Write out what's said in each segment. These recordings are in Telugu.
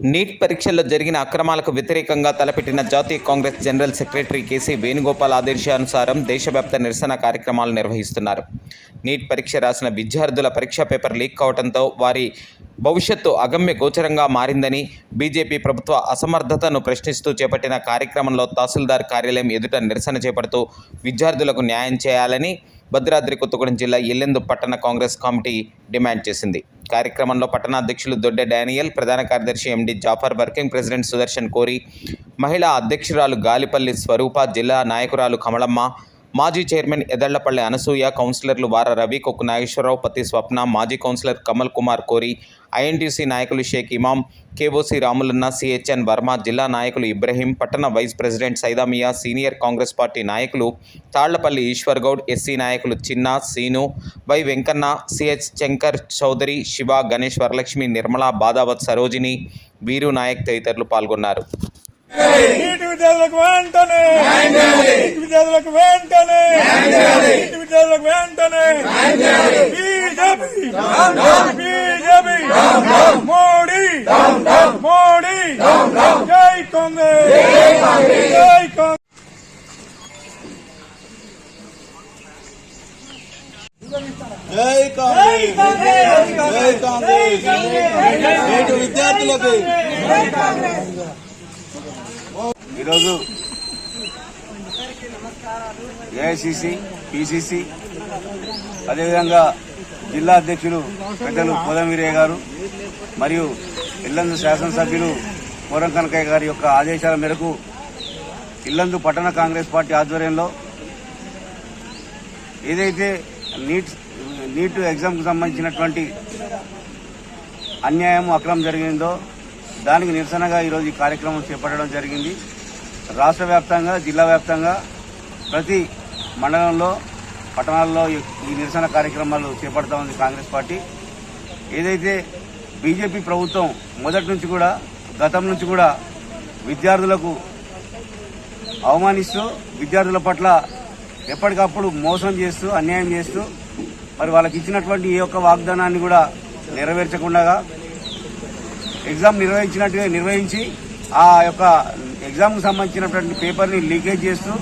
నీట్ పరీక్షల్లో జరిగిన అక్రమాలకు వ్యతిరేకంగా తలపెట్టిన జాతీయ Congress general secretary KC Venugopal ఆదేశానుసారం దేశవ్యాప్త నిరసన కార్యక్రమాలు నిర్వహిస్తున్నారు. నీట్ పరీక్ష రాసిన విద్యార్థుల పరీక్షా పేపర్ లీక్ కావడంతో వారి భవిష్యత్తు అగమ్య గోచరంగా మారిందని బీజేపీ ప్రభుత్వ అసమర్థతను ప్రశ్నిస్తూ చేపట్టిన కార్యక్రమంలో తహసీల్దార్ కార్యాలయం ఎదుట నిరసన చేపడుతూ విద్యార్థులకు న్యాయం చేయాలని భద్రాద్రి కొత్తగూడెం జిల్లా ఎల్లెందు పట్టణ కాంగ్రెస్ కమిటీ డిమాండ్ చేసింది. కార్యక్రమంలో పట్టణాధ్యక్షులు దొడ్డె డానియల్ ప్రధాన కార్యదర్శి MD Jafar working president Sudarshan Kori మహిళా అధ్యక్షురాలు గాలిపల్లి స్వరూప జిల్లా నాయకురాలు కమలమ్మ మాజీ చైర్మన్ ఎదళ్ళపల్లి అనసూయ కౌన్సిలర్లు వార రవి కొక్కు నాగేశ్వరరావు పతి స్వప్న మాజీ కౌన్సిలర్ కమల్ కుమార్ కోరి ఐఎన్టీసీ నాయకులు షేక్ ఇమాం కేఓసీ రాములన్న సిహెచ్ఎన్ వర్మ జిల్లా నాయకులు ఇబ్రహీం పట్టణ vice president Saidamiya senior Congress party నాయకులు తాళ్ళపల్లి ఈశ్వర్ గౌడ్ ఎస్సీ నాయకులు చిన్న సీను వై వెంకన్న సిహెచ్ శంకర్ చౌదరి శివ గణేష్ వరలక్ష్మి నిర్మల బాదావత్ సరోజిని వీరు నాయక్ తదితరులు పాల్గొన్నారు. నీటి విద్యార్థులకు వెంటనే! నీటి విద్యార్థులకు వెంటనే! నీటి విద్యార్థులకు వెంటనే! బీజేపీ! బీజేపీ! మోడీ! మోడీ! జై కాంగ్రెస్! జై కాంగ్రెస్! జై కాంగ్రెస్! జై కాంగ్రెస్! నేటి విద్యార్థులకు ఈరోజు ఏఐసిసి పిసిసి అదేవిధంగా జిల్లా అధ్యక్షులు పెద్దలు కోదంవీరయ్య గారు మరియు ఇల్లందు శాసనసభ్యులు కోరం కనకయ్య గారి యొక్క ఆదేశాల మేరకు ఇల్లందు పట్టణ కాంగ్రెస్ పార్టీ ఆధ్వర్యంలో ఏదైతే నీట్ నీట్ ఎగ్జామ్కు సంబంధించినటువంటి అన్యాయం అక్రమం జరిగిందో దానికి నిరసనగా ఈరోజు ఈ కార్యక్రమం చేపట్టడం జరిగింది. రాష్ట్ర వ్యాప్తంగా జిల్లా వ్యాప్తంగా ప్రతి మండలంలో పట్టణాల్లో ఈ నిరసన కార్యక్రమాలు చేపడతా ఉంది కాంగ్రెస్ పార్టీ. ఏదైతే బీజేపీ ప్రభుత్వం మొదటి నుంచి కూడా గతం నుంచి కూడా విద్యార్థులకు అవమానిస్తూ విద్యార్థుల పట్ల ఎప్పటికప్పుడు మోసం చేస్తూ అన్యాయం చేస్తూ మరి వాళ్ళకి ఇచ్చినటువంటి ఈ యొక్క వాగ్దానాన్ని కూడా నెరవేర్చకుండా ఎగ్జామ్ నిర్వహించినట్టుగా నిర్వహించి ఆ యొక్క ఎగ్జామ్కి సంబంధించినటువంటి పేపర్ని లీకేజ్ చేస్తూ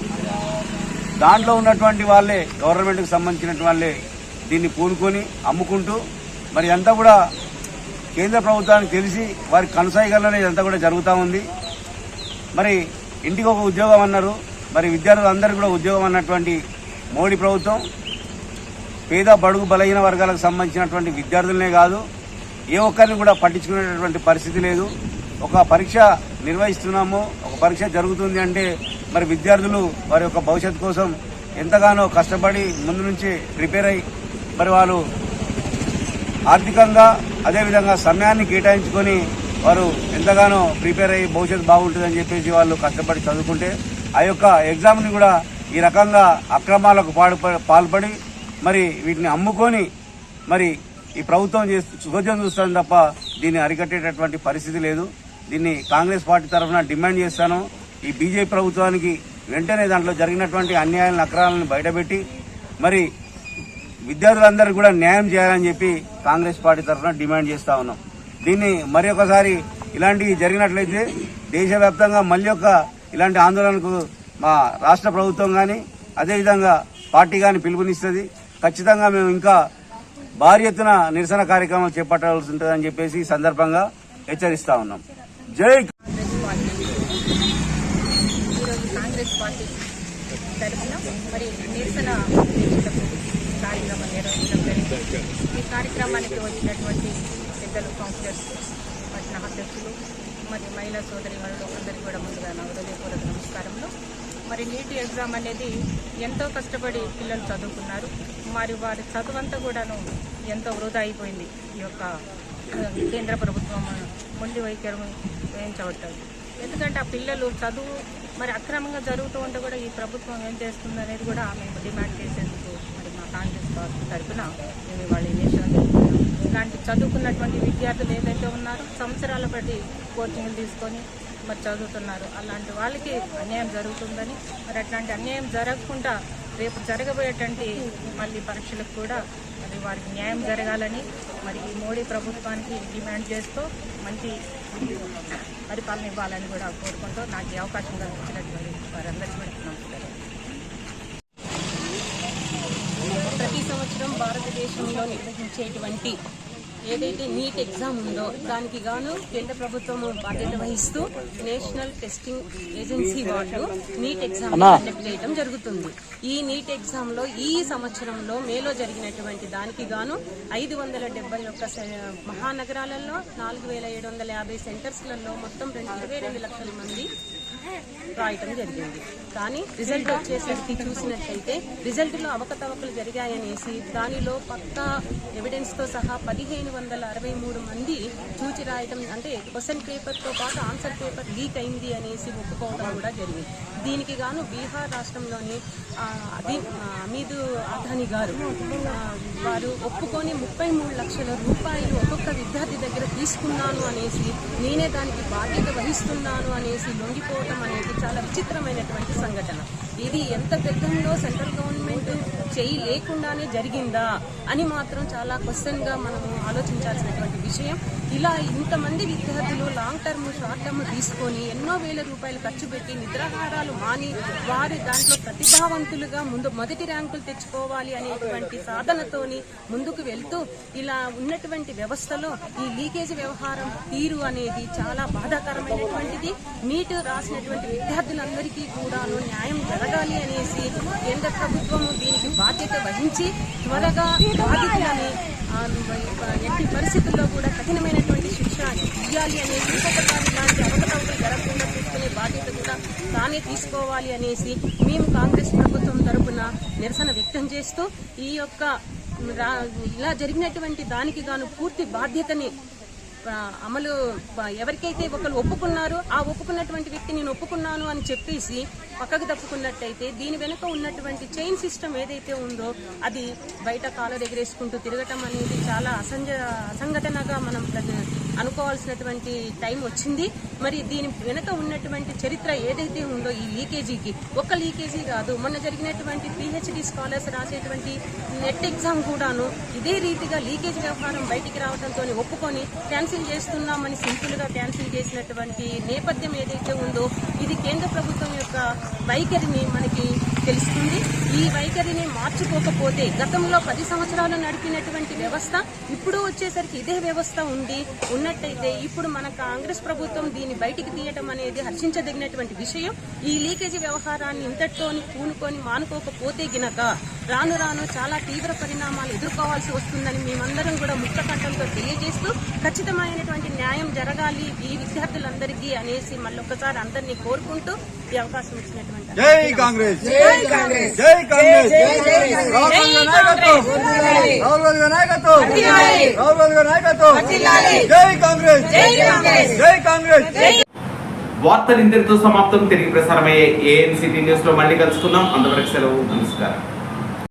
దాంట్లో ఉన్నటువంటి వాళ్ళే గవర్నమెంట్కి సంబంధించినటువంటి వాళ్ళే దీన్ని పూనుకొని అమ్ముకుంటూ మరి అంతా కూడా కేంద్ర ప్రభుత్వానికి తెలిసి వారి కనసాయిగల్లోనే ఇదంతా కూడా జరుగుతూ ఉంది. మరి ఇంటికి ఒక ఉద్యోగం అన్నారు. మరి విద్యార్థులందరికీ కూడా ఉద్యోగం అన్నటువంటి మోడీ ప్రభుత్వం పేద బడుగు బలహీన వర్గాలకు సంబంధించినటువంటి విద్యార్థులనే కాదు ఏ ఒక్కరిని కూడా పట్టించుకునేటటువంటి పరిస్థితి లేదు. ఒక పరీక్ష నిర్వహిస్తున్నాము. ఒక పరీక్ష జరుగుతుంది అంటే మరి విద్యార్థులు వారి యొక్క భవిష్యత్తు కోసం ఎంతగానో కష్టపడి ముందు నుంచి ప్రిపేర్ అయ్యి మరి వారు ఆర్థికంగా అదేవిధంగా సమయాన్ని కేటాయించుకొని వారు ఎంతగానో ప్రిపేర్ అయ్యి భవిష్యత్తు బాగుంటుందని చెప్పేసి వాళ్ళు కష్టపడి చదువుకుంటే ఆ యొక్క ఎగ్జామ్ని కూడా ఈ రకంగా అక్రమాలకు పాడు పాల్పడి మరి వీటిని అమ్ముకొని మరి ఈ ప్రభుత్వం చేస్తూ సుఖోద్యం చూస్తుంది తప్ప దీన్ని అరికట్టేటటువంటి పరిస్థితి లేదు. దీన్ని కాంగ్రెస్ పార్టీ తరఫున డిమాండ్ చేస్తాను. ఈ బీజేపీ ప్రభుత్వానికి వెంటనే దాంట్లో జరిగినటువంటి అన్యాయాలను అక్రమాలను బయటపెట్టి మరి విద్యార్థులందరికీ కూడా న్యాయం చేయాలని చెప్పి కాంగ్రెస్ పార్టీ తరఫున డిమాండ్ చేస్తా ఉన్నాం. దీన్ని మరి ఒకసారి ఇలాంటివి జరిగినట్లయితే దేశవ్యాప్తంగా మళ్ళీ ఒక ఇలాంటి ఆందోళనకు మా రాష్ట్ర ప్రభుత్వం కానీ అదేవిధంగా పార్టీ కానీ పిలుపునిస్తుంది. ఖచ్చితంగా మేము ఇంకా భారీ ఎత్తున నిరసన కార్యక్రమం చేపట్టాల్సి ఉంటుందని చెప్పేసి ఈ సందర్భంగా హెచ్చరిస్తా ఉన్నాం. జై ఈరోజు కాంగ్రెస్ పార్టీ తరఫున మరి నిరసన కార్యక్రమం నిర్వహించడం ఈ కార్యక్రమానికి వచ్చినటువంటి పెద్దలు కౌన్సిలర్స్ పట్టణ అధ్యక్షులు మరి మహిళా సోదరి అందరికీ కూడా ముందుగా నా హృదయపూర్వక నమస్కారంలో మరి నీటి ఎగ్జామ్ అనేది ఎంతో కష్టపడి పిల్లలు చదువుకున్నారు. మరి వారి చదువంతా కూడాను ఎంతో వృధా అయిపోయింది. ఈ యొక్క కేంద్ర ప్రభుత్వం మొండి వైఖరి వేయించబడ్డారు ఎందుకంటే ఆ పిల్లలు చదువు మరి అక్రమంగా జరుగుతూ ఉంటే కూడా ఈ ప్రభుత్వం ఏం చేస్తుంది అనేది కూడా మేము డిమాండ్ చేసేందుకు మరి మా కాంగ్రెస్ పార్టీ తరఫున మేము ఇవాళ ఈ ఇలాంటి చదువుకున్నటువంటి విద్యార్థులు ఏదైతే ఉన్నారో సంవత్సరాల బట్టి కోచింగ్లు తీసుకొని మరి చదువుతున్నారు. అలాంటి వాళ్ళకి అన్యాయం జరుగుతుందని మరి అట్లాంటి అన్యాయం జరగకుండా రేపు జరగబోయేటువంటి మళ్ళీ పరీక్షలకు కూడా మరి వారికి న్యాయం జరగాలని మరి ఈ మోడీ ప్రభుత్వానికి డిమాండ్ చేస్తూ మంచి పరిపాలన ఇవ్వాలని కూడా కోరుకుంటూ నాకు ఈ అవకాశం కల్పించినటువంటి వారందరికీ కూడా నమస్కారం. ప్రతి సంవత్సరం భారతదేశంలో నిర్వహించేటువంటి ఏదైతే నీట్ ఎగ్జామ్ ఉందో దానికి గాను కేంద్ర ప్రభుత్వం బాధ్యత వహిస్తూ నేషనల్ టెస్టింగ్ ఏజెన్సీ వాళ్ళు నీట్ ఎగ్జామ్ కండక్ట్ చేయడం జరుగుతుంది. ఈ నీట్ ఎగ్జామ్లో ఈ సంవత్సరంలో మేలో జరిగినటువంటి దానికి గాను ఐదు వందల డెబ్బై ఒక్క మహానగరాలలో నాలుగు వేల ఏడు వందల యాభై సెంటర్స్లలో మొత్తం రెండు ఇరవై రెండు లక్షల మంది రాయటం జరిగింది. కానీ రిజల్ట్ వచ్చేసరికి చూసినట్లయితే రిజల్ట్లో అవకతవకలు జరిగాయనేసి దానిలో పక్కా ఎవిడెన్స్తో సహా పదిహేను వందల అరవై మూడు మంది చూచి రాయటం అంటే క్వశ్చన్ పేపర్తో పాటు ఆన్సర్ పేపర్ లీక్ అయింది అనేసి ఒప్పుకోవడం కూడా జరిగింది. దీనికి గాను బీహార్ రాష్ట్రంలోని ఆ, అమీదు అదాని గారు వారు ఒప్పుకొని ముప్పై మూడు లక్షల రూపాయలు ఒక్కొక్క విద్యార్థి తీసుకున్నాను అనేసి నేనే దానికి బాధ్యత వహిస్తున్నాను అనేసి లొంగిపోవటం అనేది చాలా విచిత్రమైనటువంటి సంఘటన. ఇది ఎంత పెద్దంలో సెంట్రల్ గవర్నమెంట్ చేయి లేకుండానే జరిగిందా అని మాత్రం చాలా క్వశ్చన్గా మనము ఆలోచించాల్సినటువంటి విషయం. ఇలా ఇంతమంది విద్యార్థులు లాంగ్ టర్మ్ షార్ట్ టర్మ్ తీసుకొని ఎన్నో వేల రూపాయలు ఖర్చు పెట్టి నిద్రాహారాలు మాని వారి దాంట్లో ప్రతిభావంతులుగా ముందు మొదటి ర్యాంకులు తెచ్చుకోవాలి అనేటువంటి సాధనతోని ముందుకు వెళ్తూ ఇలా ఉన్నటువంటి వ్యవస్థలో ఈ లీకేజ్ వ్యవహారం తీరు అనేది చాలా బాధాకరమైనటువంటిది. నీట్ రాసినటువంటి విద్యార్థులందరికీ కూడాను న్యాయం జరగాలి అనేసి కేంద్ర ప్రభుత్వము దీనికి బాధ్యత వహించి త్వరగా బాధితులని ఎట్టి పరిస్థితుల్లో కూడా కఠినమైన శిక్ష ఇవ్వాలి అనేసి ఇంకొకసారి ఇలాంటి అవకతవకలు జరగకుండా తీసుకునే బాధ్యత కూడా తానే తీసుకోవాలి అనేసి మేము కాంగ్రెస్ ప్రభుత్వం తరపున నిరసన వ్యక్తం చేస్తూ ఈ యొక్క రా- ఇలా జరిగినటువంటి దానికి గాను పూర్తి బాధ్యతని అమలు ఎవరికైతే ఒకరు ఒప్పుకున్నారో ఆ ఒప్పుకున్నటువంటి వ్యక్తి నేను ఒప్పుకున్నాను అని చెప్పేసి పక్కకు తప్పుకున్నట్టయితే దీని వెనుక ఉన్నటువంటి చైన్ సిస్టమ్ ఏదైతే ఉందో అది బయట కాలర్ ఎగరేసుకుంటూ తిరగటం అనేది చాలా అసంజ అసంఘటనగా మనం అనుకోవాల్సినటువంటి టైం వచ్చింది. మరి దీని వెనుక ఉన్నటువంటి చరిత్ర ఏదైతే ఉందో ఈ లీకేజీకి ఒక్క లీకేజీ కాదు మొన్న జరిగినటువంటి పిహెచ్డి స్కాలర్స్ రాసేటువంటి నెట్ ఎగ్జామ్ కూడాను ఇదే రీతిగా లీకేజ్ వ్యవహారం బయటికి రావడంతో ఒప్పుకొని క్యాన్సిల్ చేస్తున్నామని సింపుల్గా క్యాన్సిల్ చేసినటువంటి నేపథ్యం ఏదైతే ఉందో ఇది కేంద్ర ప్రభుత్వం యొక్క వైఖరిని మనకి తెలుస్తుంది. ఈ వైఖరిని మార్చుకోకపోతే గతంలో పది సంవత్సరాలు నడిపినటువంటి వ్యవస్థ ఇప్పుడు వచ్చేసరికి ఇదే వ్యవస్థ ఉంది ఉన్నట్టయితే ఇప్పుడు మన కాంగ్రెస్ ప్రభుత్వం దీన్ని బయటికి తీయటం అనేది హర్షించదగినటువంటి విషయం. ఈ లీకేజీ వ్యవహారాన్ని ఇంతటితోని పూనుకొని మానుకోకపోతే గినక రాను రాను చాలా తీవ్ర పరిణామాలు ఎదుర్కోవాల్సి వస్తుందని మేమందరం కూడా ముక్త కంఠంతో తెలియజేస్తూ ఖచ్చితమైనటువంటి న్యాయం జరగాలి ఈ విద్యార్థులందరికీ అనేసి మళ్ళొకసారి అందరినీ కోరుకుంటూ ఈ అవకాశం ఇచ్చినటువంటి జై కాంగ్రెస్. జై కాంగ్రెస్. జై కాంగ్రెస్. రాహుల్ గాంధీ నాయకత్వం. రాహుల్ గాంధీ నాయకత్వం. రాహుల్ గాంధీ నాయకత్వం. జై కాంగ్రెస్. జై కాంగ్రెస్. వార్తలు ఇంతటితో సమాప్తం. తిరిగి ప్రసారమయ్యే ఏఎన్సిటీ న్యూస్లో మళ్ళీ కలుసుకుందాం. అంతవరకు సెలవు. నమస్కారం.